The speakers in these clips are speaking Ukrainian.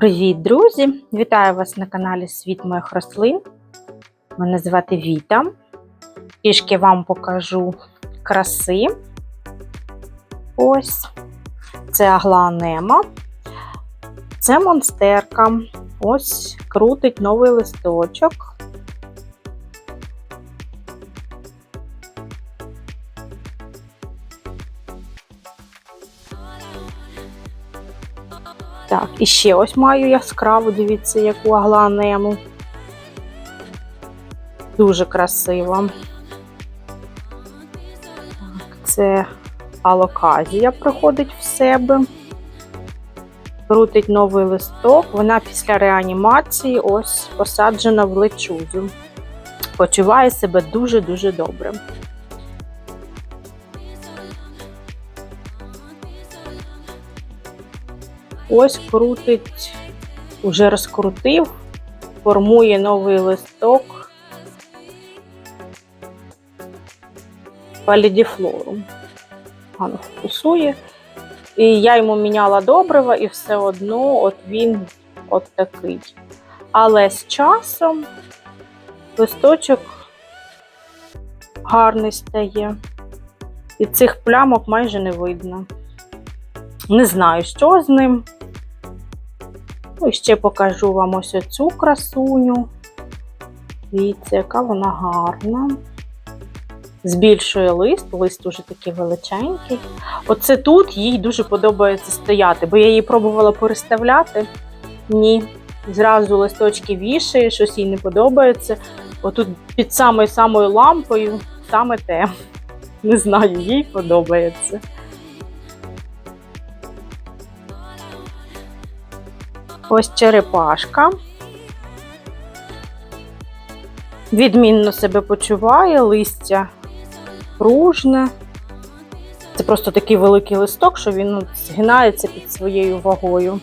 Привіт, друзі! Вітаю вас на каналі Світ моїх рослин. Мене звати Віта. Трішки вам покажу краси. Ось. Це агланема. Це монстерка. Ось крутить новий листочок. Так, і ще ось маю яскраву, дивіться, яку агланему. Дуже красива. Так, це алоказія приходить в себе. Крутить новий листок. Вона після реанімації ось посаджена в лечузу. Почуває себе дуже-дуже добре. Ось крутить, уже розкрутив, формує новий листок палідіфлору. Гарно фокусує. І я йому міняла добрива, і все одно от він от такий. Але з часом листочок гарний стає. І цих плямок майже не видно. Не знаю, що з ним. Ну, ще покажу вам ось цю красуню. Дивіться, яка вона гарна. Збільшує лист, лист уже такий величенький. Оце тут їй дуже подобається стояти, бо я її пробувала переставляти. Ні. Зразу листочки вішає, щось їй не подобається. Отут під самою самою лампою саме те. Не знаю, їй подобається. Ось черепашка. Відмінно себе почуває, листя пружне. Це просто такий великий листок, що він ну, згинається під своєю вагою.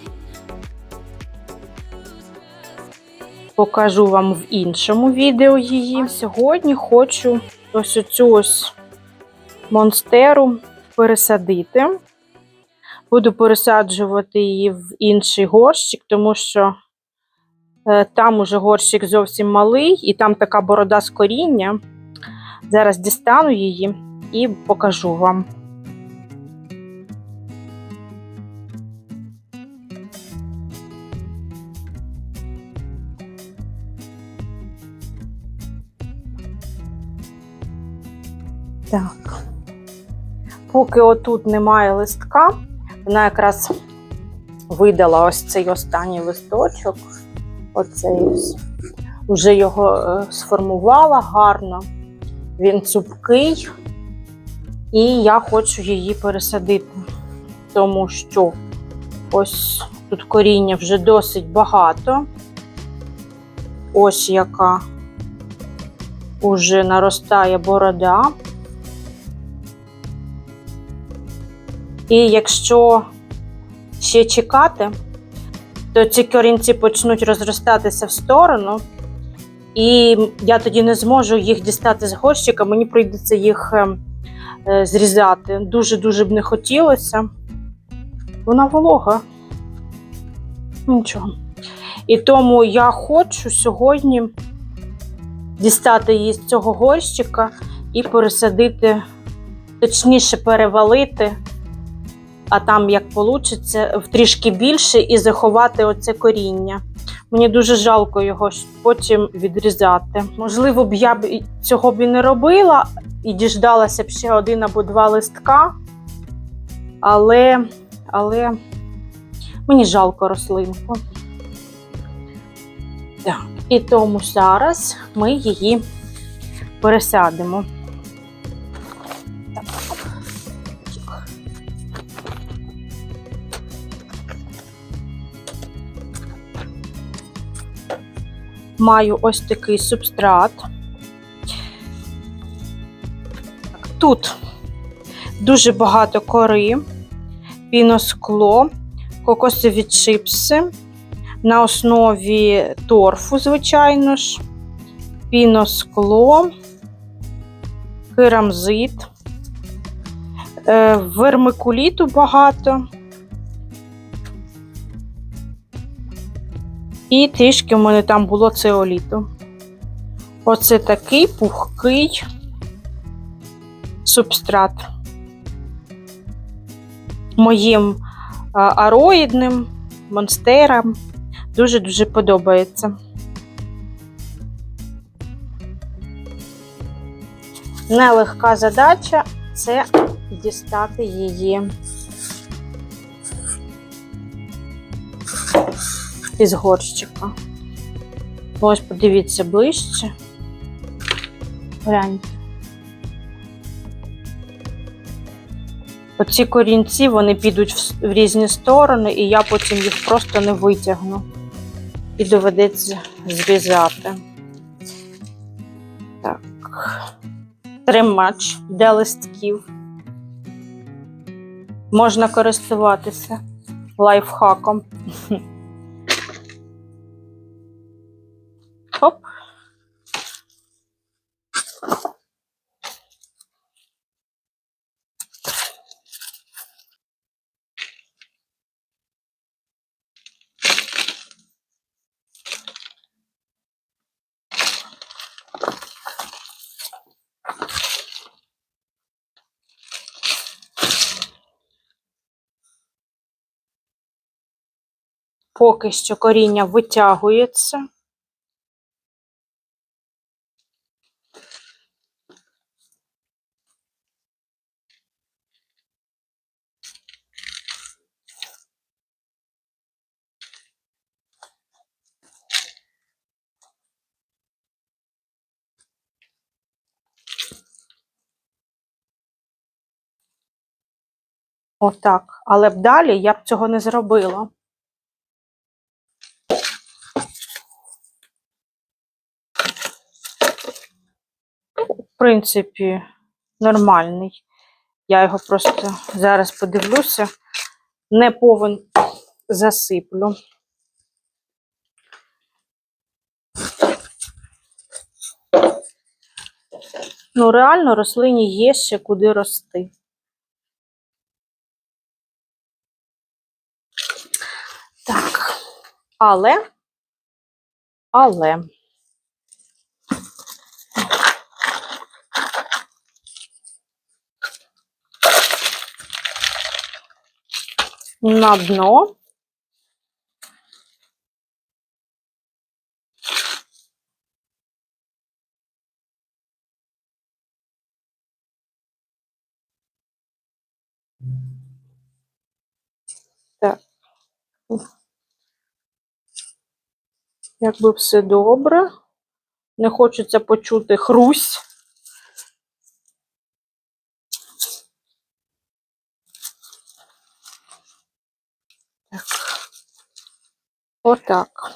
Покажу вам в іншому відео її. Сьогодні хочу ось цю ось монстеру пересадити. Буду пересаджувати її в інший горщик, тому що е, там уже горщик зовсім малий, і там така борода з коріння. Зараз дістану її і покажу вам. Так. Поки отут немає листка, вона якраз видала ось цей останній листочок. Оцей. Уже його е, сформувала гарно. Він цупкий, і я хочу її пересадити, тому що ось тут коріння вже досить багато. Ось яка уже наростає борода. І якщо ще чекати, то ці корінці почнуть розростатися в сторону, і я тоді не зможу їх дістати з горщика, мені прийдеться їх е, е, зрізати. Дуже-дуже б не хотілося. Вона волога. Нічого. І тому я хочу сьогодні дістати її з цього горщика і пересадити, точніше перевалити а там як вийде, трішки більше і заховати оце коріння. Мені дуже жалко його потім відрізати. Можливо, б я б цього б і не робила, і діждалася б ще один або два листка. Але, але мені жалко рослинку. І тому зараз ми її пересадимо. Маю ось такий субстрат. Тут дуже багато кори, піноскло, кокосові чипси на основі торфу, звичайно ж, піноскло, керамзит, е, вермикуліту багато. І трішки в мене там було цеоліту. Оце такий пухкий субстрат. Моїм ароїдним монстерам дуже-дуже подобається. Нелегка задача це дістати її із горщика. Ось подивіться ближче. Гляньте. Оці корінці вони підуть в різні сторони, і я потім їх просто не витягну. І доведеться зрізати. Так. Тримач для листків. Можна користуватися лайфхаком. Поки що коріння витягується. Отак. Але б далі я б цього не зробила. В принципі, нормальний. Я його просто зараз подивлюся, не повен засиплю. Ну, реально, рослині є ще куди рости. Так, але, але. На дно. Так. Якби все добре. Не хочеться почути хрусь. Отак.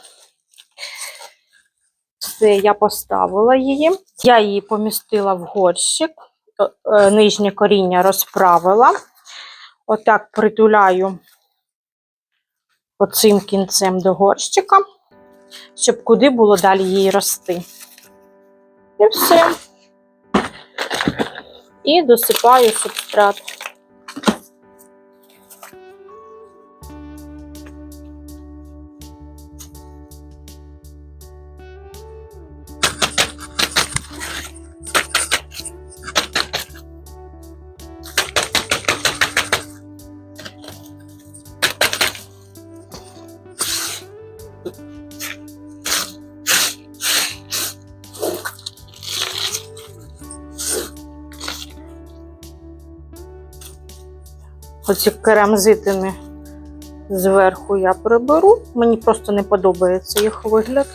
Все, я поставила її. Я її помістила в горщик, е, е, нижнє коріння розправила. Отак притуляю оцим кінцем до горщика, щоб куди було далі їй рости. І все. І досипаю субстрат. Оці керамзитини зверху я приберу. Мені просто не подобається їх вигляд.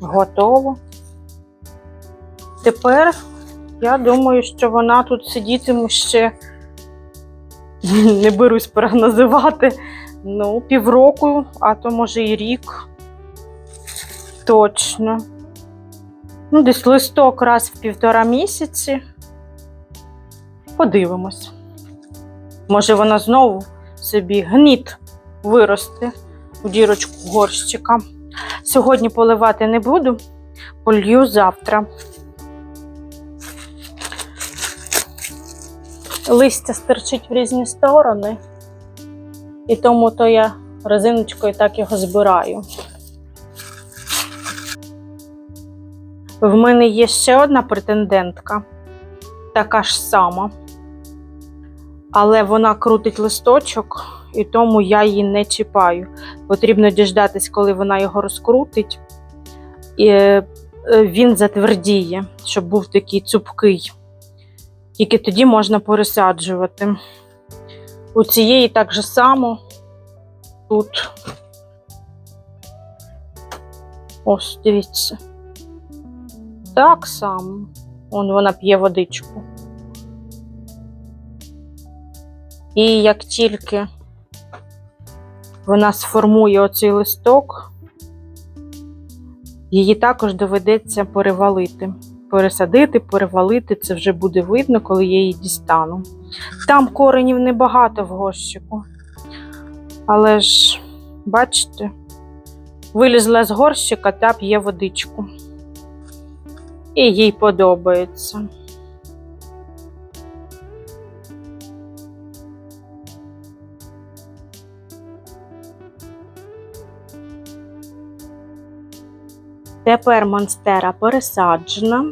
Готово. Тепер я думаю, що вона тут сидітиме ще, не берусь прогнозувати, ну, півроку, а то може і рік. Точно. Ну, десь листок раз в півтора місяці. Подивимось. Може, вона знову собі гніт виросте у дірочку горщика. Сьогодні поливати не буду, полью завтра. Листя стирчить в різні сторони, і тому то я резиночкою так його збираю. В мене є ще одна претендентка, така ж сама, але вона крутить листочок, і тому я її не чіпаю. Потрібно діждатись, коли вона його розкрутить, і е, він затвердіє, щоб був такий цупкий. Тільки тоді можна пересаджувати. У цієї так же само тут. Ось, дивіться. Так само. Вон вона п'є водичку. І як тільки вона сформує оцей листок, її також доведеться перевалити. Пересадити, перевалити, це вже буде видно, коли я її дістану. Там коренів небагато в горщику. Але ж, бачите, вилізла з горщика та п'є водичку. І їй подобається. Тепер монстера пересаджена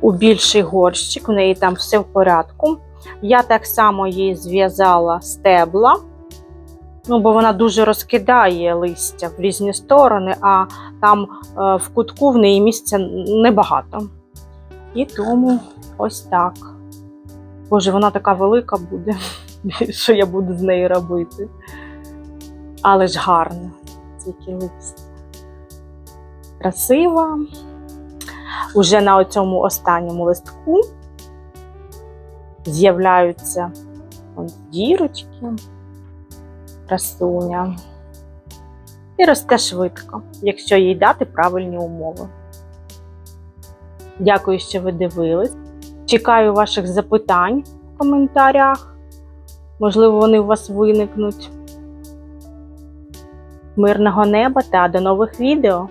у більший горщик, в неї там все в порядку. Я так само їй зв'язала стебла, ну, бо вона дуже розкидає листя в різні сторони, а там е, в кутку в неї місця небагато. І тому ось так. Боже, вона така велика буде, що я буду з нею робити. Але ж гарно, тільки листя. Красива. Уже на цьому останньому листку з'являються дірочки, красуня. І росте швидко, якщо їй дати правильні умови. Дякую, що ви дивились. Чекаю ваших запитань в коментарях. Можливо, вони у вас виникнуть. Мирного неба та до нових відео!